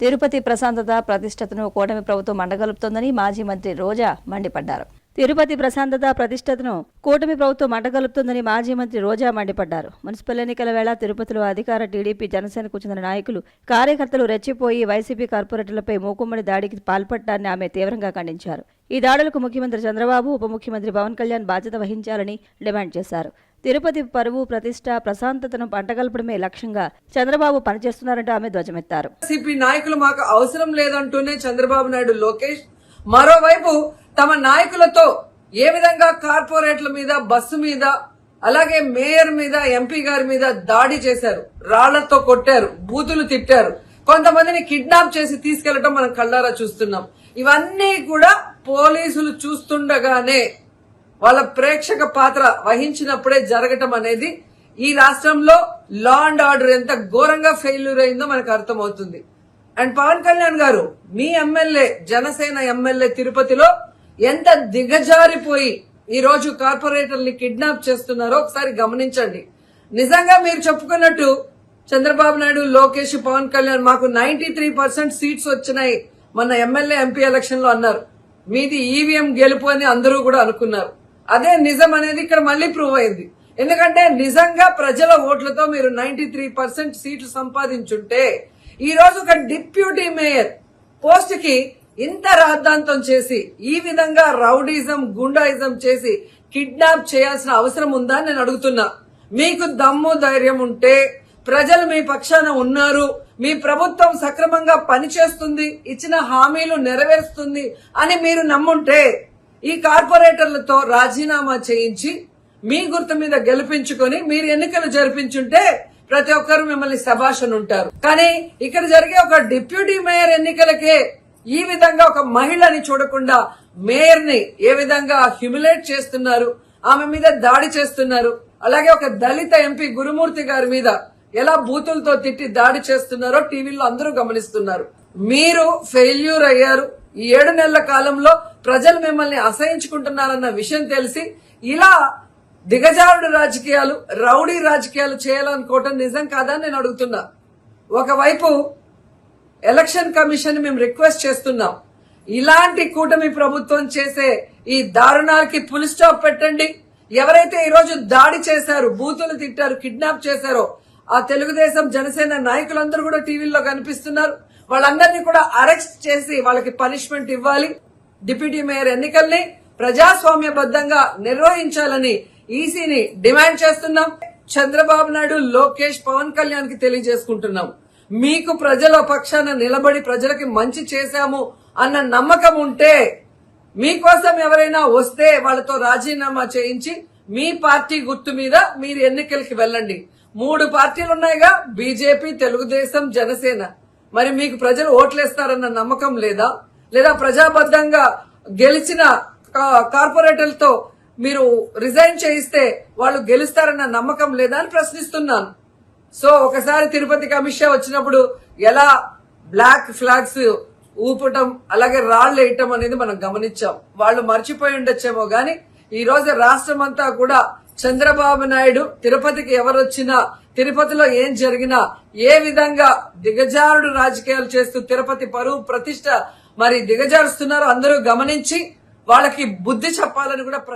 తిరుపతి ప్రశాంతత ప్రతిష్టతను కూటమి ప్రభుత్వం మండగలుపుతోందని మాజీ మంత్రి రోజా మండిపడ్డారు. తిరుపతి ప్రశాంతత ప్రతిష్టతను కూటమి ప్రభుత్వం మండగలుపుతోందని మాజీ మంత్రి రోజా మండిపడ్డారు. మున్సిపల్ ఎన్నికల వేళ తిరుపతిలో అధికార టీడీపీ జనసేనకు చెందిన నాయకులు కార్యకర్తలు రెచ్చిపోయి వైసీపీ కార్పొరేటర్లపై మూకుమ్మడి దాడికి పాల్పడ్డాన్ని ఆమె తీవ్రంగా ఖండించారు. ఈ దాడులకు ముఖ్యమంత్రి చంద్రబాబు ఉప ముఖ్యమంత్రి పవన్ కళ్యాణ్ బాధ్యత వహించాలని డిమాండ్ చేశారు. తిరుపతి పరువు ప్రతిష్ట ప్రశాంతతను పంటగల్పడమే లక్ష్యంగా చంద్రబాబు పనిచేస్తున్నారంటూ ఆమె ధ్వజమెత్తారు. సిపి నాయకులు మాకు అవసరం లేదంటూనే చంద్రబాబు నాయుడు లోకేష్ మరోవైపు తమ నాయకులతో ఏ విధంగా కార్పొరేట్ల మీద బస్సు మీద అలాగే మేయర్ మీద ఎంపీ గారి మీద దాడి చేశారు రాళ్ళతో కొట్టారు బూతులు తిట్టారు కొంతమందిని కిడ్నాప్ చేసి తీసుకెళ్ళటం మనం కళ్ళారా చూస్తున్నాం. ఇవన్నీ కూడా పోలీసులు చూస్తుండగానే వాళ్ళ ప్రేక్షక పాత్ర వహించినప్పుడే జరగటం అనేది ఈ రాష్ట్రంలో లా అండ్ ఆర్డర్ ఎంత ఘోరంగా ఫెయిల్యూర్ అయిందో మనకు అర్థమవుతుంది. అండ్ పవన్ కళ్యాణ్ గారు మీ ఎమ్మెల్యే జనసేన ఎమ్మెల్యే తిరుపతిలో ఎంత దిగజారిపోయి ఈ రోజు కార్పొరేటర్ని కిడ్నాప్ చేస్తున్నారో ఒకసారి గమనించండి. నిజంగా మీరు చెప్పుకున్నట్టు చంద్రబాబు నాయుడు లోకేష్ పవన్ కళ్యాణ్ మాకు నైన్టీ త్రీ పర్సెంట్ సీట్స్ వచ్చినాయి మన ఎమ్మెల్యే ఎంపీ ఎలక్షన్లో అన్నారు. మీది ఈవీఎం గెలుపు అని అందరూ కూడా అనుకున్నారు. అదే నిజం అనేది ఇక్కడ మళ్ళీ ప్రూవ్ అయింది. ఎందుకంటే నిజంగా ప్రజల ఓట్లతో మీరు నైన్టీ త్రీ పర్సెంట్ సీట్లు సంపాదించుంటే ఈ రోజు ఒక డిప్యూటీ మేయర్ పోస్ట్కి ఇంత రాద్ధాంతం చేసి ఈ విధంగా రౌడీజం గుండాయిజం చేసి కిడ్నాప్ చేయాల్సిన అవసరం ఉందా నేను అడుగుతున్నా. మీకు దమ్ము ధైర్యం ఉంటే ప్రజలు మీ పక్షాన ఉన్నారు మీ ప్రభుత్వం సక్రమంగా పనిచేస్తుంది ఇచ్చిన హామీలు నెరవేరుస్తుంది అని మీరు నమ్ముంటే ఈ కార్పొరేటర్లతో రాజీనామా చేయించి మీ గుర్తు మీద గెలిపించుకొని మీరు ఎన్నికలు జరిపించుంటే ప్రతి ఒక్కరు మిమ్మల్ని శభాషను ఉంటారు. కానీ ఇక్కడ జరిగే ఒక డిప్యూటీ మేయర్ ఎన్నికలకే ఈ విధంగా ఒక మహిళని చూడకుండా మేయర్ని ఏ విధంగా హ్యూమిలేట్ చేస్తున్నారు ఆమె మీద దాడి చేస్తున్నారు అలాగే ఒక దళిత ఎంపీ గురుమూర్తి గారి మీద ఎలా బూతులతో తిట్టి దాడి చేస్తున్నారో టీవీలో అందరూ గమనిస్తున్నారు. మీరు ఫెయిల్యూర్ అయ్యారు. ఈ ఏడు నెలల కాలంలో ప్రజలు మిమ్మల్ని అసహించుకుంటున్నారన్న విషయం తెలిసి ఇలా దిగజారుడు రాజకీయాలు రౌడీ రాజకీయాలు చేయాలనుకోవటం నిజం కాదని నేను అడుగుతున్నా. ఒకవైపు ఎలక్షన్ కమిషన్ మేము రిక్వెస్ట్ చేస్తున్నాం. ఇలాంటి కూటమి ప్రభుత్వం చేసే ఈ దారుణాలకి పులి స్టాప్ పెట్టండి. ఎవరైతే ఈరోజు దాడి చేశారు బూతులు తిట్టారు కిడ్నాప్ చేశారో ఆ తెలుగుదేశం జనసేన నాయకులందరూ కూడా టీవీల్లో కనిపిస్తున్నారు. వాళ్ళందరినీ కూడా అరెస్ట్ చేసి వాళ్ళకి పనిష్మెంట్ ఇవ్వాలి. డిప్యూటీ మేయర్ ఎన్నికల్ని ప్రజాస్వామ్యబద్ధంగా నిర్వహించాలని ఈసీని డిమాండ్ చేస్తున్నాం. చంద్రబాబు నాయుడు లోకేష్ పవన్ కళ్యాణ్కి తెలియజేసుకుంటున్నాం. మీకు ప్రజల పక్షాన నిలబడి ప్రజలకి మంచి చేశాము అన్న నమ్మకం ఉంటే మీకోసం ఎవరైనా వస్తే వాళ్ళతో రాజీనామా చేయించి మీ పార్టీ గుర్తు మీద మీరు ఎన్నికలకి వెళ్ళండి. మూడు పార్టీలు ఉన్నాయిగా బీజేపీ తెలుగుదేశం జనసేన. మరి మీకు ప్రజలు ఓట్లేస్తారన్న నమ్మకం లేదా? లేదా ప్రజాబద్ధంగా గెలిచిన కా- కార్పొరేటర్లతో మీరు రిజైన్ చేయిస్తే వాళ్ళు గెలుస్తారన్న నమ్మకం లేదా అని ప్రశ్నిస్తున్నాను. సో ఒకసారి తిరుపతికి అమిత్ షా వచ్చినప్పుడు ఎలా బ్లాక్ ఫ్లాగ్స్ ఊపటం అలాగే రాళ్ళు వేయటం అనేది మనం గమనించాం. వాళ్ళు మర్చిపోయి ఉండొచ్చేమో గాని ఈ రోజు రాష్ట్రం అంతా కూడా చంద్రబాబు నాయుడు తిరుపతికి ఎవరు వచ్చినా తిరుపతిలో ఏం జరిగినా ఏ విధంగా దిగజారుడు రాజకీయాలు చేస్తూ తిరుపతి పరువు ప్రతిష్ట మరి దిగజారుస్తున్నారో అందరూ గమనించి వాళ్ళకి బుద్ధి చెప్పాలని కూడా